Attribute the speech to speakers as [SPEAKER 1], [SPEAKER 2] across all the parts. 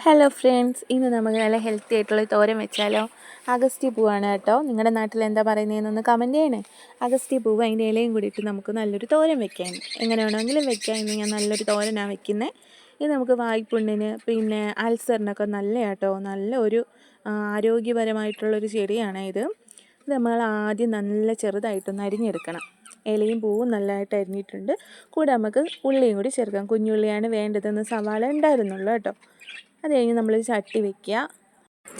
[SPEAKER 1] Hello friends ഇന്ന് നമുക്ക് നല്ല ഹെൽത്തി ആയിട്ടുള്ള തോരൻ വെച്ചാലോ? അഗസ്റ്റി പൂവാണ് കേട്ടോ. നിങ്ങളുടെ നാട്ടിൽ എന്താ പറയുന്നതെന്നൊന്ന് കമന്റ് ചെയ്യണേ. അഗസ്റ്റി പൂവ് അതിന്റെ ഇലയും കൂടിയിട്ട് നമുക്ക് നല്ലൊരു തോരൻ വെക്കാം. എങ്ങനെ വേണമെങ്കിലും വെക്കാം. ഇന്ന് ഞാൻ നല്ലൊരു തോരനാണ് വെക്കുന്നത് ഇത് നമുക്ക് വായ്പുണ്ണിന് പിന്നെ അൾസറിനൊക്കെ നല്ല കേട്ടോ. നല്ല ഒരു ആരോഗ്യപരമായിട്ടുള്ളൊരു ചെടിയാണ് ഇത്. ഇത് നമ്മൾ ആദ്യം നല്ല ചെറുതായിട്ടൊന്ന് അരിഞ്ഞെടുക്കണം ഇലയും പൂവും നല്ലതായിട്ട് അരിഞ്ഞിട്ടുണ്ട്. കൂടെ നമുക്ക് ഉള്ളിയും കൂടി ചേർക്കാം. കുഞ്ഞുള്ളിയാണ് വേണ്ടതെന്ന് സവാള ഉണ്ടായിരുന്നുള്ളൂ കേട്ടോ. അത് കഴിഞ്ഞ് നമ്മൾ ചട്ടി വെക്കുക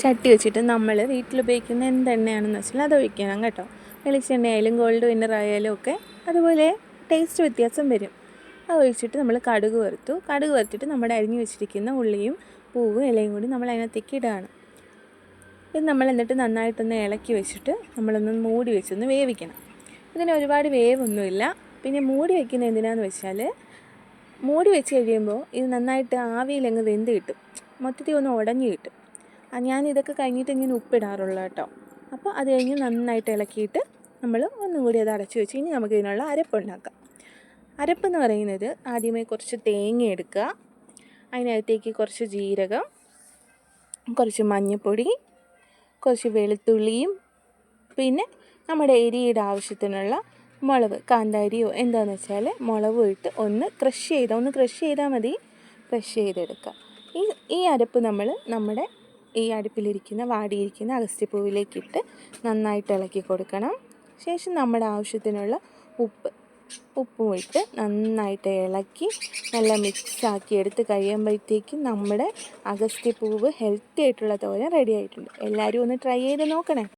[SPEAKER 1] ചട്ടി വെച്ചിട്ട് നമ്മൾ വീട്ടിൽ ഉപയോഗിക്കുന്ന എന്തെണ്ണയാണെന്ന് വെച്ചാൽ അത് ഒഴിക്കണം കേട്ടോ. വെളിച്ചെണ്ണ ആയാലും ഗോൾഡ് വിന്നർ ആയാലും ഒക്കെ അതുപോലെ ടേസ്റ്റ് വ്യത്യാസം വരും. അത് ഒഴിച്ചിട്ട് നമ്മൾ കടുക് വറുത്തു. കടുക് വറുത്തിട്ട് നമ്മുടെ അരിഞ്ഞു വെച്ചിരിക്കുന്ന ഉള്ളിയും പൂവും ഇലയും കൂടി നമ്മൾ അതിനകത്തേക്ക് ഇടുകയാണ് ഇത് നമ്മൾ എന്നിട്ട് നന്നായിട്ടൊന്ന് ഇളക്കി വെച്ചിട്ട് നമ്മളൊന്ന് മൂടി വെച്ചൊന്ന് വേവിക്കണം. ഇതിന് ഒരുപാട് വേവൊന്നുമില്ല. പിന്നെ മൂടി വെക്കുന്ന എന്തിനാന്ന് വെച്ചാൽ മൂടി വെച്ച് കഴിയുമ്പോൾ ഇത് നന്നായിട്ട് ആവിയിൽ അങ്ങ് വെന്ത് കിട്ടും. മൊത്തത്തിൽ ഒന്ന് ഉടഞ്ഞു കിട്ടും. ഞാൻ ഇതൊക്കെ കഴിഞ്ഞിട്ട് ഇങ്ങനെ ഉപ്പിടാറുള്ളൂ കേട്ടോ. അപ്പോൾ അത് കഴിഞ്ഞ് നന്നായിട്ട് ഇളക്കിയിട്ട് നമ്മൾ ഒന്നും കൂടി അത് അടച്ചു വെച്ച് കഴിഞ്ഞ് നമുക്ക് ഇതിനുള്ള അരപ്പുണ്ടാക്കാം അരപ്പെന്ന് പറയുന്നത് ആദ്യമേ കുറച്ച് തേങ്ങ എടുക്കുക. അതിനകത്തേക്ക് കുറച്ച് ജീരകം കുറച്ച് മഞ്ഞൾപ്പൊടി കുറച്ച് വെളുത്തുള്ളിയും പിന്നെ നമ്മുടെ എരിയുടെ ആവശ്യത്തിനുള്ള മുളക് കാന്താരിയോ എന്താണെന്ന് വെച്ചാൽ മുളക് ഇട്ട് ഒന്ന് ക്രഷ് ചെയ്താൽ ഒന്ന് ക്രഷ് ചെയ്താൽ മതി. ക്രഷ് ചെയ്തെടുക്കുക ഈ ഈ അരപ്പ് നമ്മൾ നമ്മുടെ ഈ അടുപ്പിലിരിക്കുന്ന വാടിയിരിക്കുന്ന അഗസ്ത്യപ്പൂവിലേക്കിട്ട് നന്നായിട്ട് ഇളക്കി കൊടുക്കണം. ശേഷം നമ്മുടെ ആവശ്യത്തിനുള്ള ഉപ്പ് ഉപ്പും ഇട്ട് നന്നായിട്ട് ഇളക്കി നല്ല മിക്സാക്കി എടുത്ത് കഴിയുമ്പോഴത്തേക്കും നമ്മുടെ അഗസ്ത്യപ്പൂവ് ഹെൽത്തി ആയിട്ടുള്ള തോരൻ റെഡി ആയിട്ടുണ്ട്. എല്ലാവരും ഒന്ന് ട്രൈ ചെയ്ത് നോക്കണേ.